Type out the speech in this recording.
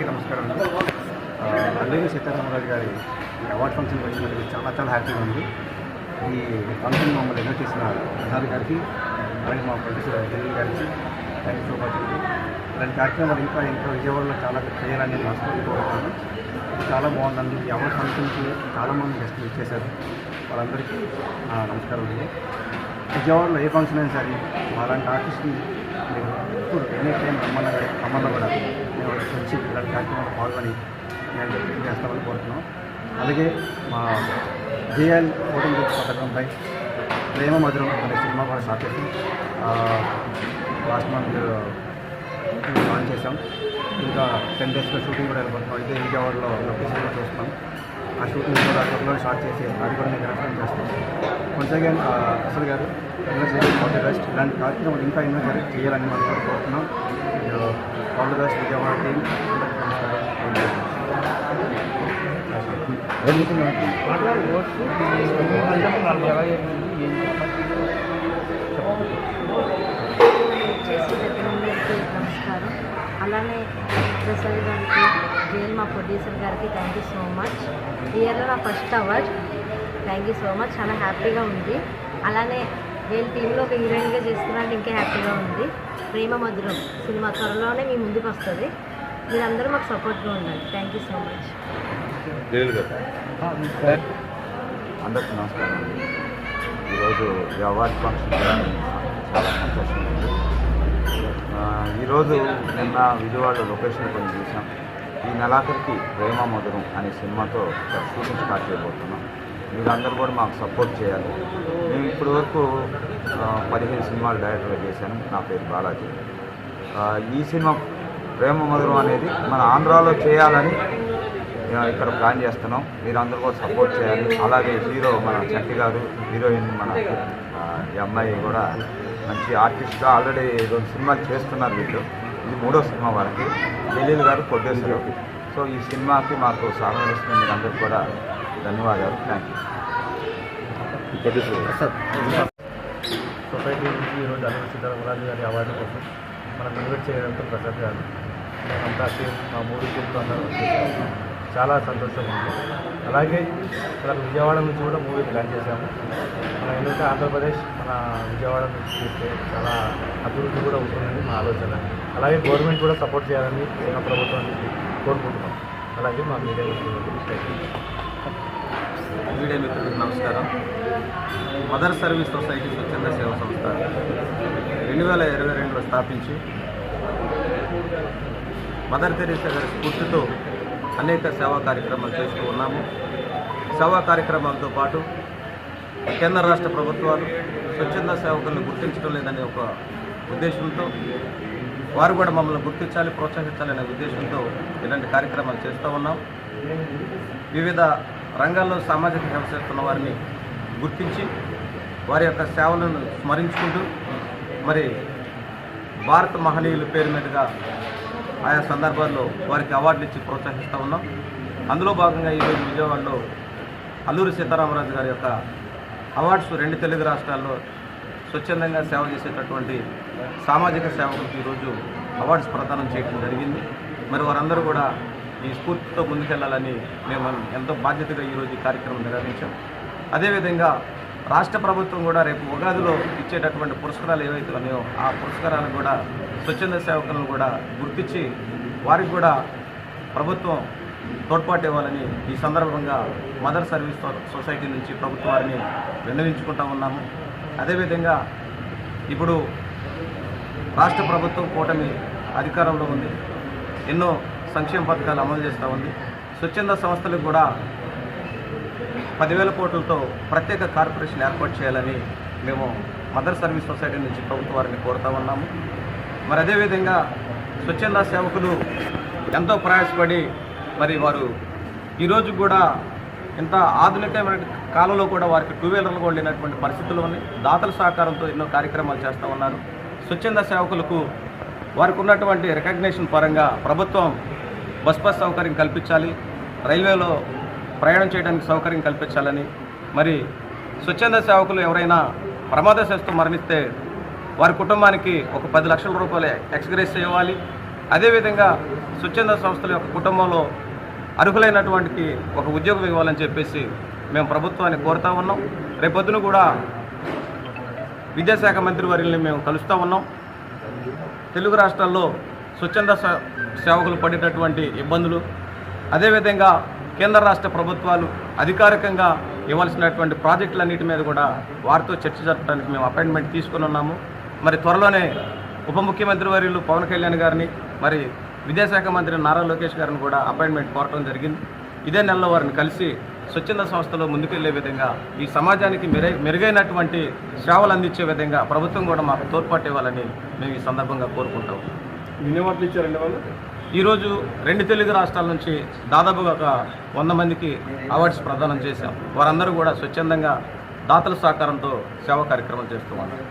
అందరికీ నమస్కారం అండి. అల్లూరి సీతారామరాజు గారి అవార్డ్ ఫంక్షన్ వచ్చినందుకు చాలా చాలా హ్యాపీగా ఉంది. ఈ ఫంక్షన్ మమ్మల్ని ఎన్నో చేసిన ప్రధాని గారికి అలాగే మా ప్రొడ్యూసర్ జగన్ గారికి థ్యాంక్ యూ సో మచ్ అండి ఇలాంటి కార్యక్రమాలు ఇంకా ఇంకా విజయవాడలో చాలా చేయాలని నేను మనస్ఫూర్తి కోరుతున్నాను చాలా బాగుందండి. ఈ అవార్డ్ ఫంక్షన్కి చాలామంది గెస్ట్లు ఇచ్చేశారు వాళ్ళందరికీ నమస్కారం అండి. విజయవాడలో ఏ ఫంక్షన్ అయినా సరే అలాంటి ఆర్టిస్ట్ని మీరు ఎప్పుడు ఎనీ టైం రమ్మన్నా రమ్మన్నా కూడా నేను వచ్చి ఇలాంటి కార్యక్రమాలు పాల్గొని నేను చేస్తామని కోరుతున్నాం. అలాగే మా జేఎల్ ఓటింగ్ పథకంపై ప్రేమ మధురం అనే సినిమా కూడా స్టార్ట్ చేసి లాస్ట్ మంత్ లాంచ్ చేసాం ఇంకా టెన్ డేస్లో షూటింగ్ కూడా వెళ్ళిపోతున్నాం అయితే విజయవాడలో కూడా చూస్తున్నాం. ఆ షూటింగ్ కూడా త్వరలో షార్ట్ చేసి అది కూడా నేను కన్ఫర్మ్ చేస్తాం కొంచెం అసలు గారు ఆల్ ది బెస్ట్ ఇలాంటి కార్యక్రమాలు ఇంకా ఎన్నో జరి చేయాలని మనం కోరుకుంటున్నాం all the best Vijayawada team నమస్కారం. అలానే ప్రసాద్ గారికి జైల్ మా ప్రొడ్యూసర్ గారికి థ్యాంక్ యూ సో మచ్ ఇయర్లో నా first award thank you so much చాలా హ్యాపీగా ఉంది. అలానే వీళ్ళ టీంలో ఒక హీరోయిన్గా చేస్తున్నట్టు ఇంకా హ్యాపీగా ఉంది. ప్రేమ మధురం సినిమా త్వరలోనే మీ ముందుకు వస్తుంది. మీరందరూ మాకు సపోర్ట్గా ఉండాలి థ్యాంక్ యూ సో మచ్ అందరికీ నమస్కారం అండి. ఈరోజు ఈ అవార్డ్ ఫంక్షన్ చాలా సంతోషంగా ఉంది. ఈరోజు నిన్న విజయవాడ లొకేషన్ కొన్ని చూసాం. ఈ నెలాఖరికి ప్రేమ మధురం అనే సినిమాతో షూటింగ్ స్టార్ట్ చేయబోతున్నాం. మీరందరూ కూడా మాకు సపోర్ట్ చేయాలి. నేను ఇప్పటి వరకు పదిహేను సినిమాలు డైరెక్ట్గా చేశాను. నా పేరు బాలాజీ. ఈ సినిమా ప్రేమ మధురం అనేది మన ఆంధ్రాలో చేయాలని ఇక్కడ ప్లాన్ చేస్తున్నాం. మీరందరూ కూడా సపోర్ట్ చేయాలి. అలాగే హీరో మన చట్టి గారు హీరోయిన్ మన ఎంఐ అమ్మాయి కూడా మంచి ఆర్టిస్ట్గా ఆల్రెడీ రెండు సినిమాలు చేస్తున్నారు వీళ్ళు. ఇది మూడో సినిమా వారికి దిలీల్ గారు ప్రొడ్యూసర్ సో ఈ సినిమాకి మాకు సహకరిస్తున్న మీరందరికీ కూడా ధన్యవాదాలు. థ్యాంక్ యూ సొసైటీ నుంచి ఈరోజు అల్లూరి సీతారామరాజు గారి అవార్డు కోసం మనం ఇన్వైట్ చేయడంతో ప్రసాద్ గారు మేమంతా మా మూడు అందరం వచ్చేసాము చాలా సంతోషంగా ఉంది అలాగే ఇక్కడ విజయవాడ నుంచి కూడా మూవీ ప్లాన్ చేశాము. మన ఎందుకంటే ఆంధ్రప్రదేశ్ మన విజయవాడ నుంచి చూస్తే చాలా అభివృద్ధి కూడా ఉంటుందని మా ఆలోచన. అలాగే గవర్నమెంట్ కూడా సపోర్ట్ చేయాలని కేంద్ర ప్రభుత్వానికి కోరుకుంటున్నాం. అలాగే మా మీడియా మీడియా మిత్రులకు నమస్కారం. మదర్ సర్వీస్ సొసైటీ స్వచ్ఛంద సేవ సంస్థ రెండు వేల ఇరవై రెండులో స్థాపించి మదర్ తెరీసా గారి స్ఫూర్తితో అనేక సేవా కార్యక్రమాలు చేస్తూ ఉన్నాము. సేవా కార్యక్రమాలతో పాటు కేంద్ర రాష్ట్ర ప్రభుత్వాలు స్వచ్ఛంద సేవకులను గుర్తించడం లేదనే ఒక ఉద్దేశంతో వారు కూడా మమ్మల్ని గుర్తించాలి ప్రోత్సహించాలనే ఉద్దేశంతో ఇలాంటి కార్యక్రమాలు చేస్తూ ఉన్నాం. వివిధ రంగాల్లో సామాజిక సేవ చేస్తున్న వారిని గుర్తించి వారి యొక్క సేవలను స్మరించుకుంటూ మరి భారత మహనీయుల పేరు మీదుగా ఆయా సందర్భాల్లో వారికి అవార్డులు ఇచ్చి ప్రోత్సహిస్తూ ఉన్నాం. అందులో భాగంగా ఈరోజు విజయవాడలో అల్లూరి సీతారామరాజు గారి యొక్క అవార్డ్స్ రెండు తెలుగు రాష్ట్రాల్లో స్వచ్ఛందంగా సేవ చేసేటటువంటి సామాజిక సేవకులకు ఈరోజు అవార్డ్స్ ప్రదానం చేయడం జరిగింది. మరి వారందరూ కూడా ఈ స్ఫూర్తితో ముందుకెళ్ళాలని మేము ఎంతో బాధ్యతగా ఈరోజు ఈ కార్యక్రమం నిర్వహించాం. అదేవిధంగా రాష్ట్ర ప్రభుత్వం కూడా రేపు ఉగాదిలో ఇచ్చేటటువంటి పురస్కారాలు ఏవైతే ఉన్నాయో ఆ పురస్కారాలను కూడా స్వచ్ఛంద సేవకులను కూడా గుర్తించి వారికి కూడా ప్రభుత్వం తోడ్పాటు ఇవ్వాలని ఈ సందర్భంగా మదర్ సర్వీస్ సొసైటీ నుంచి ప్రభుత్వ వారిని విన్నవించుకుంటా ఉన్నాము. అదేవిధంగా ఇప్పుడు రాష్ట్ర ప్రభుత్వం కూటమి అధికారంలో ఉంది. ఎన్నో సంక్షేమ పథకాలు అమలు చేస్తూ ఉంది. స్వచ్ఛంద సంస్థలకు కూడా పదివేల కోట్లతో ప్రత్యేక కార్పొరేషన్ ఏర్పాటు చేయాలని మేము మదర్ సర్వీస్ సొసైటీ నుంచి ప్రభుత్వ వారిని కోరుతా ఉన్నాము. మరి అదేవిధంగా స్వచ్ఛంద సేవకులు ఎంతో ప్రయాసపడి మరి వారు ఈరోజు కూడా ఇంత ఆధునికమైన కాలంలో కూడా వారికి టూ వీలర్లు కూడా లేనటువంటి పరిస్థితులు ఉన్నాయి. దాతల సహకారంతో ఎన్నో కార్యక్రమాలు చేస్తూ ఉన్నారు. స్వచ్ఛంద సేవకులకు వారికి ఉన్నటువంటి రికగ్నేషన్ పరంగా ప్రభుత్వం బస్ బస్ సౌకర్యం కల్పించాలి. రైల్వేలో ప్రయాణం చేయడానికి సౌకర్యం కల్పించాలని మరి స్వచ్ఛంద సేవకులు ఎవరైనా ప్రమాదశాస్తు మరణిస్తే వారి కుటుంబానికి ఒక పది లక్షల రూపాయలు ఎక్స్గ్రేస్ ఇవ్వాలి అదేవిధంగా స్వచ్ఛంద సంస్థల యొక్క కుటుంబంలో అర్హులైనటువంటి ఒక ఉద్యోగం ఇవ్వాలని చెప్పేసి మేము ప్రభుత్వాన్ని కోరుతా ఉన్నాం. రేపొద్దున కూడా విద్యాశాఖ మంత్రి వారిని మేము కలుస్తూ ఉన్నాం. తెలుగు రాష్ట్రాల్లో స్వచ్ఛంద సేవకులు పడేటటువంటి ఇబ్బందులు అదేవిధంగా కేంద్ర రాష్ట్ర ప్రభుత్వాలు అధికారికంగా ఇవ్వాల్సినటువంటి ప్రాజెక్టులన్నిటి మీద కూడా వారితో చర్చ జరపడానికి మేము అపాయింట్మెంట్ తీసుకుని ఉన్నాము. మరి త్వరలోనే ఉప ముఖ్యమంత్రి వర్యులు పవన్ కళ్యాణ్ గారిని మరి విద్యాశాఖ మంత్రి నారా లోకేష్ గారిని కూడా అపాయింట్మెంట్ కోరటం జరిగింది. ఇదే నెలలో వారిని కలిసి స్వచ్ఛంద సంస్థలో ముందుకెళ్ళే విధంగా ఈ సమాజానికి మెరుగై మెరుగైనటువంటి సేవలు అందించే విధంగా ప్రభుత్వం కూడా మాకు తోడ్పాటు ఇవ్వాలని మేము ఈ సందర్భంగా కోరుకుంటాం. ఎన్ని ఇచ్చారండి వాళ్ళు. ఈరోజు రెండు తెలుగు రాష్ట్రాల నుంచి దాదాపుగా ఒక వంద మందికి అవార్డ్స్ ప్రదానం చేశాం. వారందరూ కూడా స్వచ్ఛందంగా దాతల సహకారంతో సేవా కార్యక్రమం చేస్తూ ఉన్నారు.